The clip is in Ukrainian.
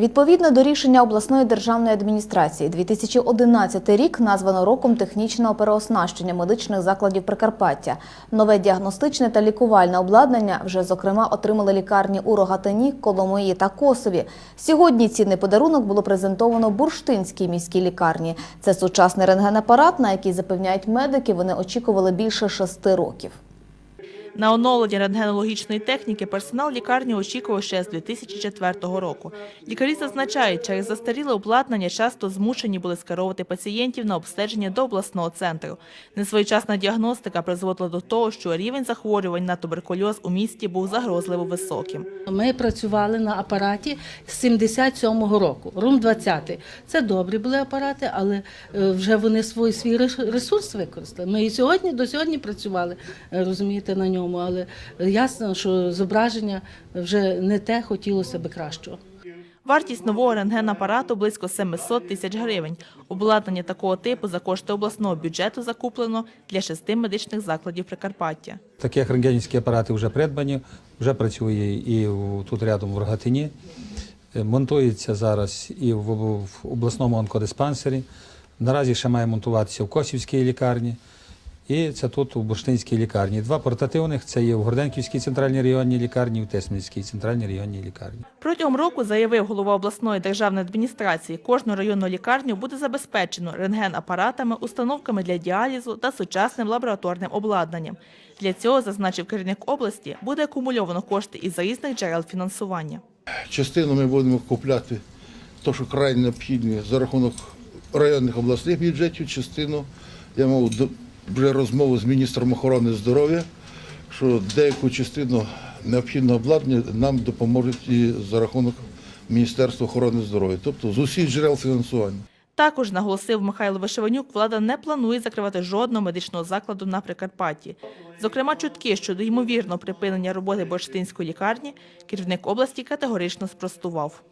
Відповідно до рішення обласної державної адміністрації, 2011 рік названо роком технічного переоснащення медичних закладів Прикарпаття. Нове діагностичне та лікувальне обладнання вже зокрема отримали лікарні у Рогатині, Коломиї та Косові. Сьогодні цінний подарунок було презентовано Бурштинській міській лікарні. Це сучасний рентгенапарат, на який запевняють медики. Вони очікували більше шести років. На оновлення рентгенологічної техніки персонал лікарні очікував ще з 2004 року. Лікарі зазначають, через застаріле обладнання часто змушені були скеровувати пацієнтів на обстеження до обласного центру. Несвоєчасна діагностика призводила до того, що рівень захворювань на туберкульоз у місті був загрозливо високим. Ми працювали на апараті з 77-го року, рум 20 Це добрі були апарати, але е, вже вони свій, свій ресурс використали. Ми і сьогодні до сьогодні працювали, е, розумієте, на ньому, але ясно, що зображення вже не те, хотілося би кращого. Вартість нового рентгенапарату близько 700 тисяч гривень. Обладнання такого типу за кошти обласного бюджету закуплено для шести медичних закладів Прикарпаття. Таких рентгенівські апарати вже придбані, вже працює і тут рядом в Рогатині. Е, Монтується зараз і в, в обласному онкодиспансері. Наразі ще має монтуватися в Косівській лікарні. І це тут у Бурштинській лікарні. Два портативних це є в Горденківській центральній районній лікарні в Тесмінській центральній районній лікарні. Протягом року, заявив голова обласної державної адміністрації, кожну районну лікарню буде забезпечено рентген-апаратами, установками для діалізу та сучасним лабораторним обладнанням. Для цього, зазначив керівник області, буде акумульовано кошти із різних джерел фінансування. Частину ми будемо купляти, то, що крайне необхідне за рахунок районних обласних бюджетів, частину я мав до- вже розмову з міністром охорони здоров'я, що деяку частину необхідного обладнання нам допоможуть і за рахунок Міністерства охорони здоров'я, тобто з усіх джерел фінансування. Також наголосив Михайло Вишиванюк, влада не планує закривати жодного медичного закладу на Прикарпатті. Зокрема, чутки щодо ймовірного припинення роботи Борштинської лікарні керівник області категорично спростував.